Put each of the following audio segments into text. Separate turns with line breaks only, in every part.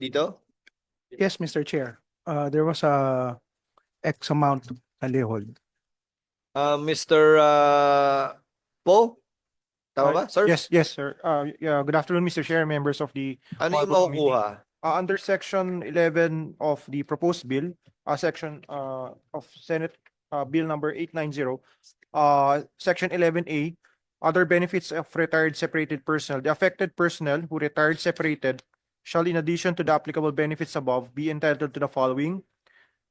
dito?
Yes, Mr. Chair. Uh, there was a X amount na lehold.
Uh, Mr. uh, Po? Tama ba, sir?
Yes, yes, sir. Uh, yeah, good afternoon, Mr. Chair, members of the,
Ano yung
Marble Committee.
makukuha?
uh, under section eleven of the proposed bill, uh, section, uh, of Senate, uh, Bill number eight nine zero, uh, section eleven A, other benefits of retired separated personnel. The affected personnel who retired separated shall in addition to the applicable benefits above be entitled to the following.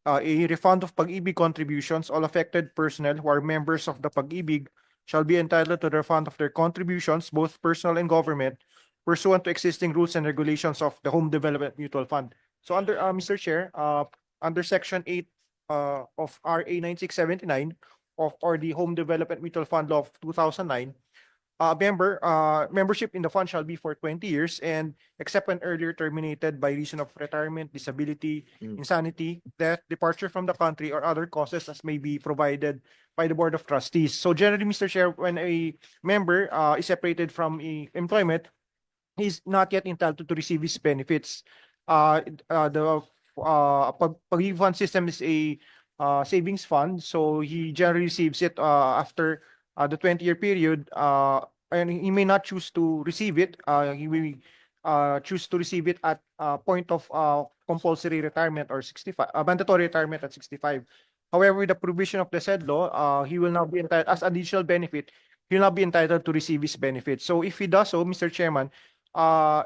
Uh, a refund of pag-ibig contributions. All affected personnel who are members of the pag-ibig shall be entitled to the refund of their contributions, both personal and government, pursuant to existing rules and regulations of the Home Development Mutual Fund. So under, uh, Mr. Chair, uh, under section eight, uh, of RA ninety-six seventy-nine of, or the Home Development Mutual Fund Law of two thousand nine, uh, member, uh, membership in the fund shall be for twenty years and except when earlier terminated by reason of retirement, disability,
Mm.
insanity, death, departure from the country, or other causes as may be provided by the Board of Trustees. So generally, Mr. Chair, when a member, uh, is separated from a employment, he's not yet entitled to receive his benefits. Uh, uh, the, uh, pag, pag fund system is a, uh, savings fund, so he generally receives it, uh, after, uh, the twenty-year period, uh, and he may not choose to receive it, uh, he will, uh, choose to receive it at, uh, point of, uh, compulsory retirement or sixty-five, uh, mandatory retirement at sixty-five. However, with the provision of the said law, uh, he will now be entitled, as additional benefit, he will not be entitled to receive his benefits. So if he does so, Mr. Chairman, uh,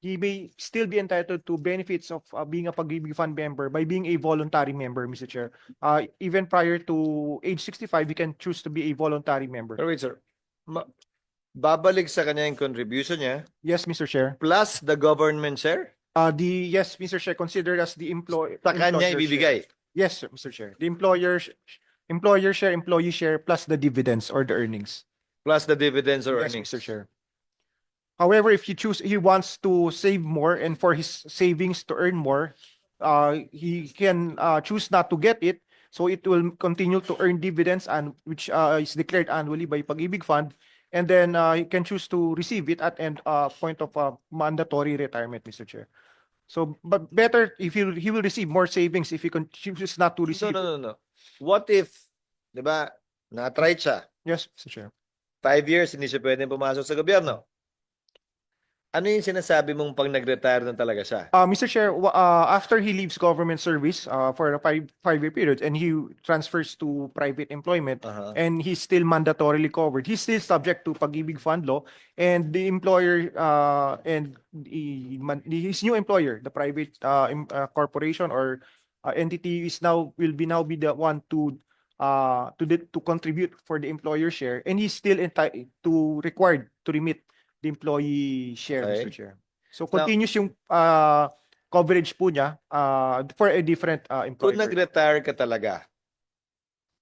he may still be entitled to benefits of uh, being a pag-ibig fund member by being a voluntary member, Mr. Chair. Uh, even prior to age sixty-five, he can choose to be a voluntary member.
Pero wait, sir. Ma- babalik sa kanya yung contribution niya
Yes, Mr. Chair.
plus the government share?
Uh, the, yes, Mr. Chair, considered as the employ.
Sa kanya
employer share.
ibibigay.
Yes, sir, Mr. Chair. The employer, sh- employer share, employee share, plus the dividends or the earnings.
Plus the dividends or
Yes,
earnings.
Mr. Chair. However, if he choose, he wants to save more and for his savings to earn more, uh, he can, uh, choose not to get it. So it will continue to earn dividends and which, uh, is declared annually by Pag-ibig Fund. And then, uh, he can choose to receive it at end, uh, point of, uh, mandatory retirement, Mr. Chair. So, but better if he, he will receive more savings if he con- chooses not to
No,
receive.
no, no, no. What if, di ba, na-try siya,
Yes, Mr. Chair.
five years, hindi siya pwedeng pumasok sa gobyerno. Ano yung sinasabi mong pag nag-retire na talaga siya?
Uh, Mr. Chair, wa- uh, after he leaves government service, uh, for a five, five-year period and he transfers to private employment
Aha.
and he's still mandatorily covered, he's still subject to pag-ibig fund law and the employer, uh, and the, man- his new employer, the private, uh, em- uh, corporation or uh, entity is now, will be now be the one to, uh, to, the- to contribute for the employer share and he's still entitled to, required to remit the employee share,
Okay.
Mr. Chair. So continuous yung uh, coverage po niya uh, for a different uh,
Kung
employer.
nag-retire ka talaga,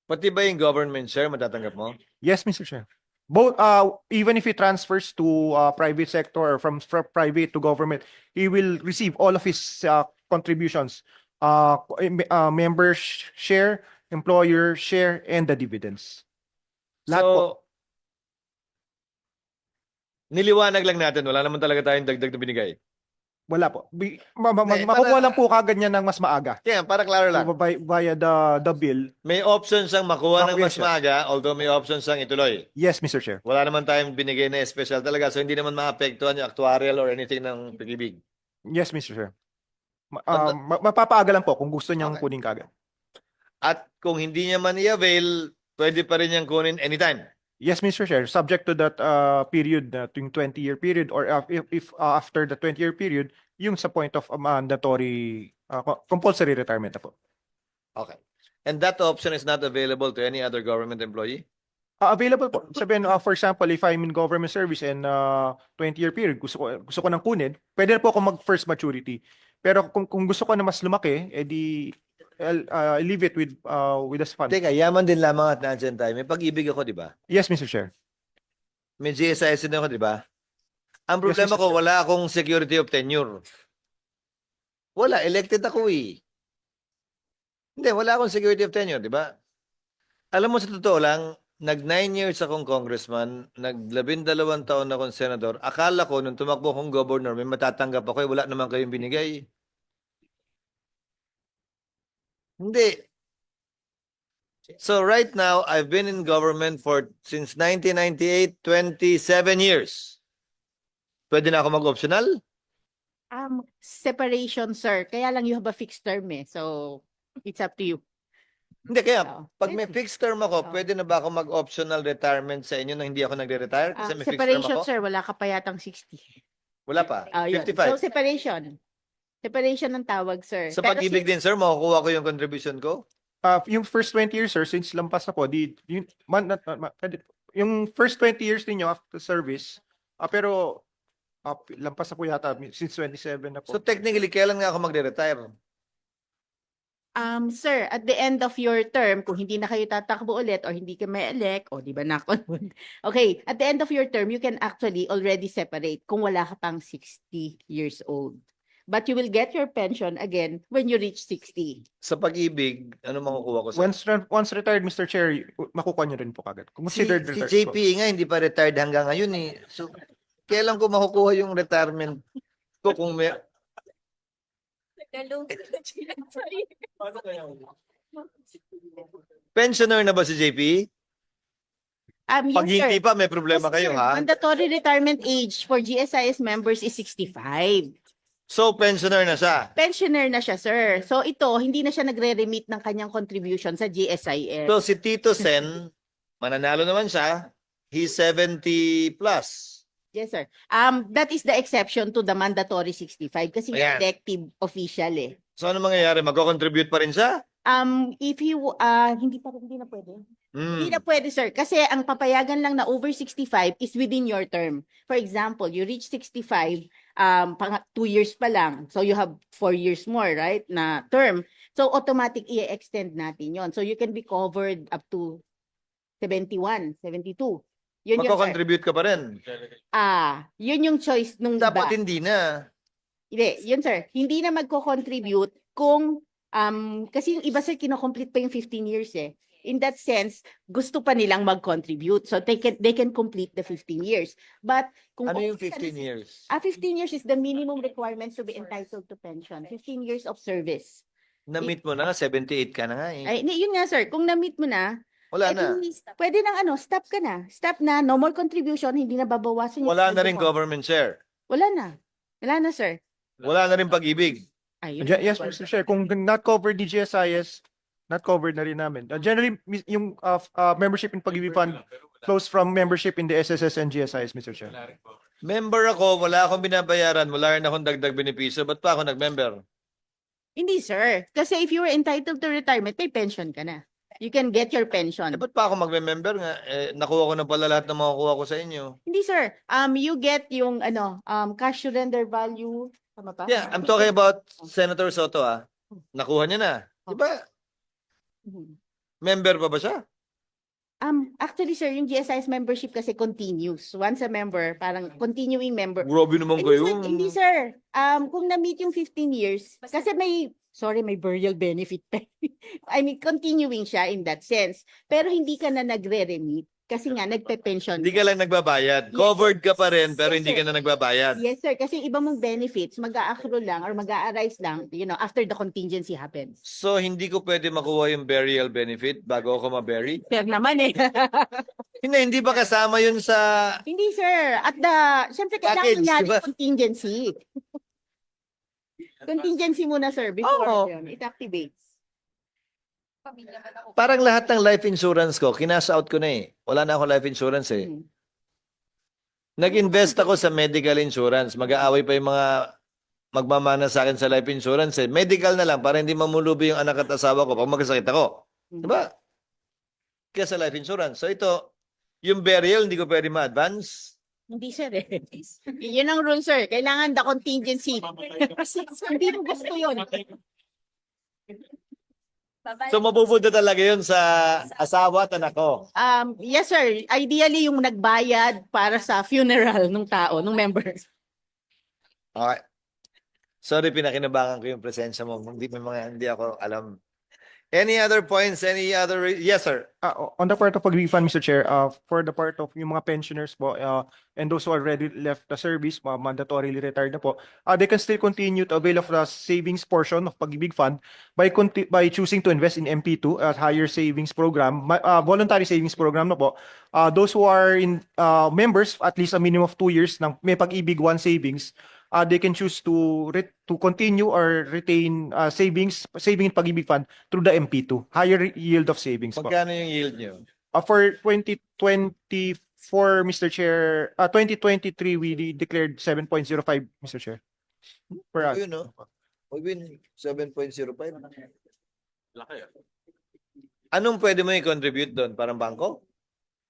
pati ba yung government share matatanggap mo?
Yes, Mr. Chair. Both, uh, even if he transfers to uh, private sector or from, from private to government, he will receive all of his uh, contributions, uh, em- uh, member sh- share, employer share, and the dividends. Lahat po.
So, niliwanag lang natin, wala naman talaga tayong dagdag na binigay.
Wala po. Bi- ma- ma-
Eh,
makukuha
para-
lang po kagad niya ng mas maaga.
Kaya, para klaro lang.
Via, via the, the bill.
May option siyang makuha ng
Makuha
mas
siya.
maaga, although may option siyang ituloy.
Yes, Mr. Chair.
Wala naman tayong binigay na special talaga, so hindi naman maapektuhan yung actuarial or anything ng pag-ibig.
Yes, Mr. Chair. Ma- uh, ma- mapapaaga lang po kung gusto niyang
Okay.
kunin kagad.
At kung hindi niya man i-avail, pwede pa rin niyang kunin anytime.
Yes, Mr. Chair, subject to that uh, period, uh, yung 20-year period or uh, if, if uh, after the 20-year period, yung sa point of uh, mandatory uh, co- compulsory retirement na po.
Okay. And that option is not available to any other government employee?
Uh, available po. Sabihin, uh, for example, if I'm in government service and uh, 20-year period, gusto ko, gusto ko nang kunin, pwede na po ako mag first maturity. Pero kung, kung gusto ko na mas lumaki, edi I'll, uh, leave it with uh, with the fund.
Teka, yaman din lamang at nandiyan tayo. May pag-ibig ako, di ba?
Yes, Mr. Chair.
May GSIS din ako, di ba? Ang
Yes,
problema
Mr.
ko, wala akong security of tenure. Wala, elected ako eh. Hindi, wala akong security of tenure, di ba? Alam mo, sa totoo lang, nag nine years akong congressman, nag labindalawang taon akong senador. Akala ko, nung tumakbo akong governor, may matatanggap ako, eh, wala naman kayong binigay. Hindi. So right now, I've been in government for since 1998, 27 years. Pwede na ako mag-optional?
Um, separation, sir. Kaya lang you have a fixed term eh. So, it's up to you.
Hindi, kaya
Oo.
pag may fixed term ako,
Oo.
pwede na ba ako mag-optional retirement sa inyo na hindi ako nagre-retire kasi
Ah,
may fixed term
separation,
ako?
sir. Wala ka pa yatang 60.
Wala pa.
Ah, yun.
55.
So, separation. Separation ng tawag, sir.
Sa
Pero
pag-ibig din, sir, makukuha ko yung contribution ko?
Uh, yung first 20 years, sir, since lampas na po, di, yun, man, not, not- ma- pwede- yung first 20 years ninyo after service, ah, pero ah, lampas na po yata since 27 na po.
So technically, kailan nga ako magre-retire?
Um, sir, at the end of your term, kung hindi na kayo tatakbo ulit or hindi ka may elect, o di ba na Okay, at the end of your term, you can actually already separate kung wala ka pang 60 years old. But you will get your pension again when you reach 60.
Sa pag-ibig, ano makukuha ko sa...
once re- once retired, Mr. Chair, makukuha nyo rin po kagad.
si,
Considered
si
retired
JP
po.
nga, hindi pa retired hanggang ngayon eh. So, kailan ko makukuha yung retirement ko kung may... Pensioner na ba si JP?
Um, yes,
Pag
sir.
hindi pa, may problema
Yes,
kayo
sir.
ha?
Mandatory retirement age for GSIS members is 65.
So, pensioner na siya.
Pensioner na siya, sir. So ito, hindi na siya nagre-remit ng kanyang contribution sa GSIS.
So, si Tito Sen, mananalo naman siya. He's 70 plus.
Yes, sir. Um, that is the exception to the mandatory 65 kasi
Ayan.
elective official eh.
So, ano mangyayari? Magko-contribute pa rin siya?
Um, if you, uh, hindi pa hindi na pwede.
Hmm.
Hindi na pwede, sir. Kasi ang papayagan lang na over 65 is within your term. For example, you reach 65, um, pang two years pa lang. So you have four years more, right, na term. So automatic i-extend natin yon. So you can be covered up to 71, 72. Yun.
Magko-contribute ka pa rin.
Ah, yun yung choice nung iba.
Dapat hindi na.
Hindi, yun sir. Hindi na magko-contribute kung um kasi yung iba sir kino-complete pa yung 15 years eh. In that sense, gusto pa nilang mag-contribute. So they can they can complete the 15 years. But kung
Ano yung
okay ka
15
na sa-
years?
Ah, 15 years is the minimum requirement to be entitled to pension. 15 years of service.
Na-meet mo na, 78 ka na nga eh.
Ay, ni- yun nga sir, kung na-meet mo na,
Wala
eh,
na.
di, pwede nang ano, stop ka na. Stop na, no more contribution, hindi na babawasan yung
Wala na rin government share.
Wala na. Wala na sir.
Wala na rin pag-ibig.
Ayun.
Yes, Mr. Chair, kung not covered ni GSIS, not covered na rin namin. Uh, generally, mis- yung uh, f- uh, membership in pag-ibig fund flows from membership in the SSS and GSIS, Mr. Chair.
Member ako, wala akong binabayaran, wala rin akong dagdag benepisyo. Ba't pa ako nag-member?
Hindi, sir. Kasi if you were entitled to retirement, may pension ka na. You can get your pension.
Eh, ba't pa ako mag-member nga? Eh, nakuha ko na pala lahat ng makukuha ko sa inyo.
Hindi, sir. Um, you get yung ano, um, cash surrender value. Tama pa?
Yeah, I'm talking about Senator Soto ah. Nakuha niya na. Di ba?
Mhm.
Member pa ba siya?
Um, actually, sir, yung GSIS membership kasi continues. Once a member, parang continuing member.
Grabe naman
Hindi,
kayo.
sir. Hindi, sir. Um, kung na-meet yung 15 years, kasi may, sorry, may burial benefit pa. I mean, continuing siya in that sense. Pero hindi ka na nagre-remit kasi nga nagpe-pension.
Hindi ka lang nagbabayad.
Yes,
Covered ka pa rin, pero
Yes,
hindi ka na nagbabayad.
Yes, sir. Kasi iba mong benefits, mag-a-accrue lang or mag-a-arise lang, you know, after the contingency happens.
So, hindi ko pwede makuha yung burial benefit bago ako ma-bury?
Fair naman eh.
Hindi, hindi ba kasama yun sa...
Hindi, sir. At the, syempre, kailangan
Package,
niya
di ba?
contingency. contingency muna, sir, before
Oo.
yun, it activates.
Parang lahat ng life insurance ko, kinas out ko na eh. Wala na akong life insurance eh.
Hmm.
Nag-invest ako sa medical insurance. Mag-aaway pa yung mga magmamana sa akin sa life insurance eh. Medical na lang para hindi mamulubi yung anak at asawa ko pag magkasakit ako.
Hmm.
Diba? Kaya sa life insurance. So ito, yung burial, hindi ko pwede ma-advance.
Hindi, sir eh. Yun ang rule, sir. Kailangan the contingency. Kasi hindi mo gusto yun.
So mapupunta talaga yun sa asawa at anak ko.
Um, yes, sir. Ideally, yung nagbayad para sa funeral ng tao, ng member.
Okay. Sorry, pinakinabangan ko yung presensya mo. Hindi may mga hindi ako alam. Any other points? Any other? Yes, sir.
Uh, on the part of pag fund, Mr. Chair, uh, for the part of yung mga pensioners po, uh, and those who already left the service, mga mandatorily retired na po, uh, they can still continue to avail of the savings portion of pag fund by conti- by choosing to invest in MP2 at higher savings program, uh, voluntary savings program na po. Uh, those who are in uh, members at least a minimum of two years ng may pag-ibig one savings, uh, they can choose to re- to continue or retain uh, savings saving in pag-ibig fund through the MP2, higher yield of savings po.
Magkano yung yield nyo?
Uh, for 2024, Mr. Chair, uh, 2023, we de- declared 7.05, Mr. Chair. Per annum.
Yun, no? Win 7.05. Anong pwede mo i-contribute doon? Parang bangko?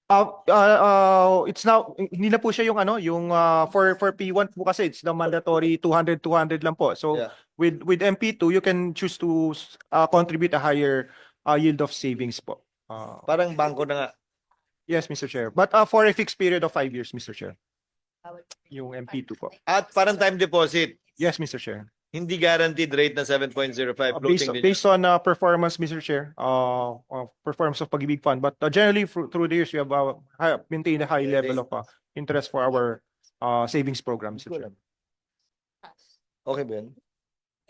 Uh, uh, uh, it's now, hindi na po siya yung ano, yung uh, for for P1 po kasi it's the mandatory 200 200 lang po. So
Yeah.
with with MP2 you can choose to uh, contribute a higher uh, yield of savings po. Uh,
Parang bangko na nga.
yes, Mr. Chair. But uh, for a fixed period of five years, Mr. Chair. Yung MP2 po.
At parang time deposit.
Yes, Mr. Chair.
Hindi guaranteed rate na 7.05.
Uh,
Floating
based,
din.
based on uh, performance, Mr. Chair, uh, uh, performance of Pag-ibig Fund, but uh, generally through, through the years, we have uh, maintained a high level of uh, interest for our uh, savings program, Mr. Chair.
Okay ba yan?